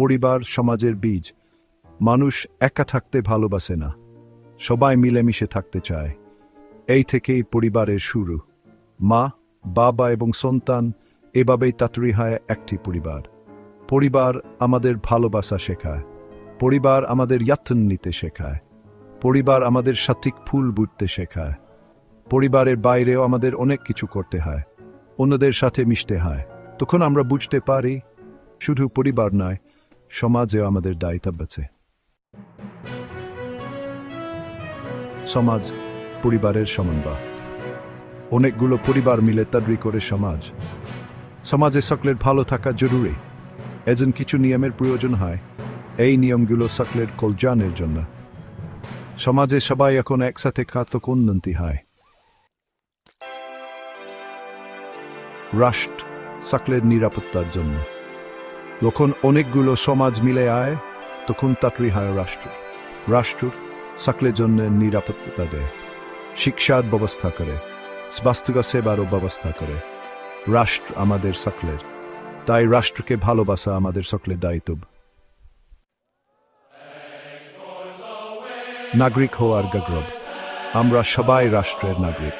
পরিবার, সমাজের বীজ। মানুষ একা থাকতে ভালোবাসে না। সবাই মিলেমিশে থাকতে চায়। এই থেকেই পরিবারের শুরু। মা, বাবা এবং সন্তান এভাবেই তাতরি হয় একটি পরিবার। পরিবার আমাদের ভালোবাসা শেখায়। পরিবার আমাদের যত্ন নিতে শেখায়। পরিবার আমাদের সঠিক ফুল বুঝতে শেখায়। পরিবারের বাইরেও আমাদের অনেক কিছু করতে হয়। অন্যদের সাথে মিশতে হয়। তখন আমরা বুঝতে পারি, শুধু পরিবার নয় সমাজেও আমাদের দায়িত্ব আছে। সমাজ, পরিবারের সমন্বয়। অনেকগুলো পরিবার মিলে তৈরি করে সমাজ। সমাজে সকলের ভালো থাকা জরুরি। এজন কিছু নিয়মের প্রয়োজন হয়। এই নিয়মগুলো সকলের কল্যাণের জন্য। সমাজে সবাই এখন একসাথে কাতক উন্নতি হয়। রাষ্ট্র সকলের নিরাপত্তার জন্য। যখন অনেকগুলো সমাজ মিলে আয়, তখন তাকরি হয় রাষ্ট্র। রাষ্ট্র সকলের জন্য নিরাপত্তা দেয়, শিক্ষার ব্যবস্থা করে স্বাস্থ্য সেবারও ব্যবস্থা করে। রাষ্ট্র আমাদের সকলের, তাই রাষ্ট্রকে ভালোবাসা আমাদের সকলের দায়িত্ব। নাগরিক হওয়ার গগ্রব, আমরা সবাই রাষ্ট্রের নাগরিক।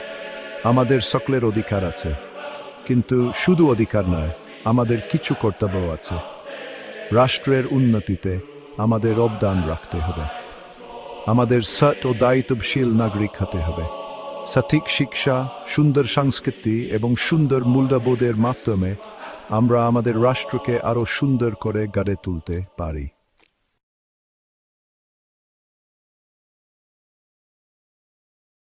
আমাদের সকলের অধিকার আছে, কিন্তু শুধু অধিকার নয় আমাদের কিছু কর্তব্য আছে। রাষ্ট্রের উন্নতিতে আমাদের অবদান রাখতে হবে। আমাদের সৎ ও দায়িত্বশীল নাগরিক হতে হবে। সঠিক শিক্ষা, সুন্দর সংস্কৃতি এবং সুন্দর মূল্যবোধের মাধ্যমে আমরা আমাদের রাষ্ট্রকে আরও সুন্দর করে গড়ে তুলতে পারি।